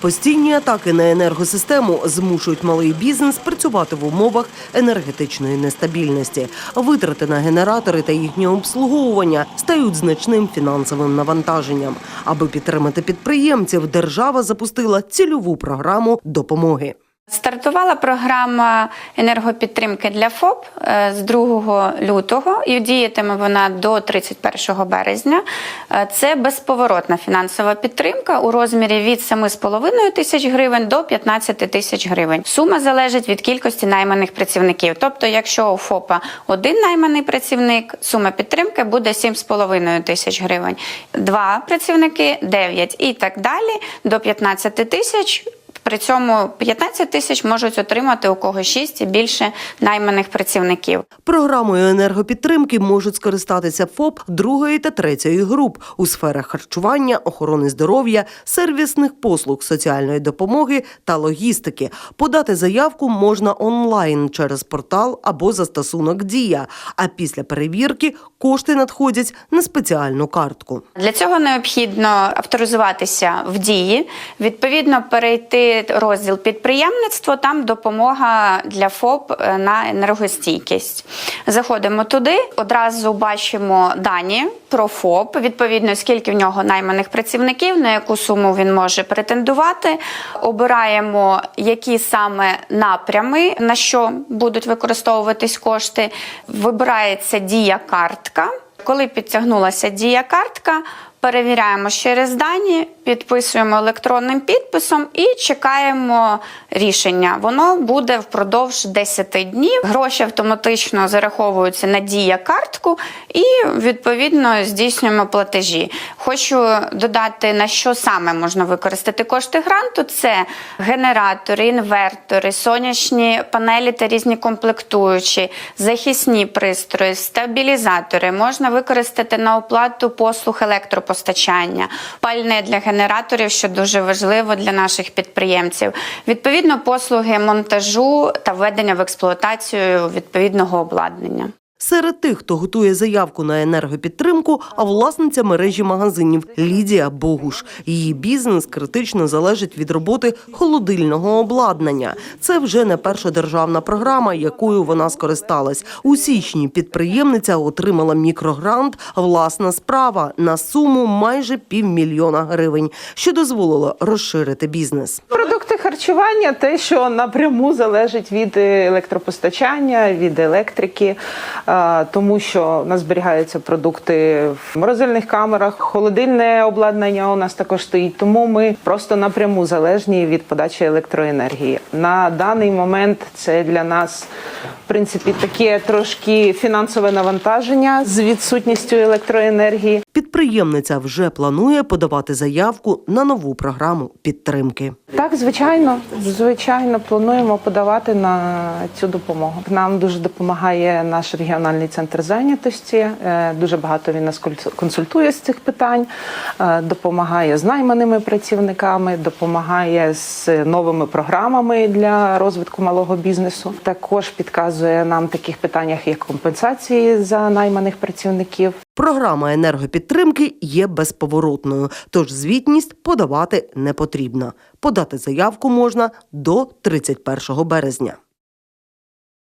Постійні атаки на енергосистему змушують малий бізнес працювати в умовах енергетичної нестабільності. Витрати на генератори та їхнє обслуговування стають значним фінансовим навантаженням. Аби підтримати підприємців, держава запустила цільову програму допомоги. Стартувала програма енергопідтримки для ФОП е, з 2 лютого і діятиме вона до 31 березня. Е, Це безповоротна фінансова підтримка у розмірі від 7,5 тисяч гривень до 15 тисяч гривень. Сума залежить від кількості найманих працівників. Тобто, якщо у ФОПа один найманий працівник, сума підтримки буде 7,5 тисяч гривень. Два працівники 9 і так далі до 15 тисяч. При цьому 15 тисяч можуть отримати у кого 6 і більше найманих працівників. Програмою енергопідтримки можуть скористатися ФОП другої та третьої груп у сферах харчування, охорони здоров'я, сервісних послуг, соціальної допомоги та логістики. Подати заявку можна онлайн через портал або застосунок Дія. А після перевірки кошти надходять на спеціальну картку. Для цього необхідно авторизуватися в дії, відповідно перейти розділ підприємництво. Там допомога для ФОП е, на енергостійкість. Заходимо туди, одразу бачимо дані про ФОП, відповідно, скільки в нього найманих працівників, на яку суму він може претендувати. Обираємо, які саме напрями, на що будуть використовуватись кошти. Вибирається дія картка. Коли підтягнулася дія картка, перевіряємо ще раз дані, підписуємо електронним підписом і чекаємо рішення. Воно буде впродовж 10 днів. Гроші автоматично зараховуються на дія картку і відповідно здійснюємо платежі. Хочу додати на що саме можна використати кошти гранту: це генератори, інвертори, сонячні панелі та різні комплектуючі, захисні пристрої, стабілізатори. Можна використати на оплату послуг електропостачання, пальне для генераторів, що дуже важливо для наших підприємців. Відповідно, послуги монтажу та введення в експлуатацію відповідного обладнання. Серед тих, хто готує заявку на енергопідтримку, а власниця мережі магазинів Лідія Богуш. Її бізнес критично залежить від роботи холодильного обладнання. Це вже не перша державна програма, якою вона скористалась. У січні підприємниця отримала мікрогрант Власна справа на суму майже півмільйона гривень, що дозволило розширити бізнес. Продукти харчування те, що напряму залежить від електропостачання, від електрики, е, тому що у нас зберігаються продукти в морозильних камерах, холодильне обладнання у нас також стоїть. Тому ми просто напряму залежні від подачі електроенергії. На даний момент це для нас. В принципі, таке трошки фінансове навантаження з відсутністю електроенергії. Підприємниця вже планує подавати заявку на нову програму підтримки. Так, звичайно, звичайно, плануємо подавати на цю допомогу. Нам дуже допомагає наш регіональний центр зайнятості. Е, Дуже багато він нас консультує з цих питань, е, допомагає з найманими працівниками, допомагає з новими програмами для розвитку малого бізнесу. Також підказує нам таких питаннях, як компенсації за найманих працівників. Програма енергопідтримки є безповоротною, тож звітність подавати не потрібно. Подати заявку можна до 31 березня.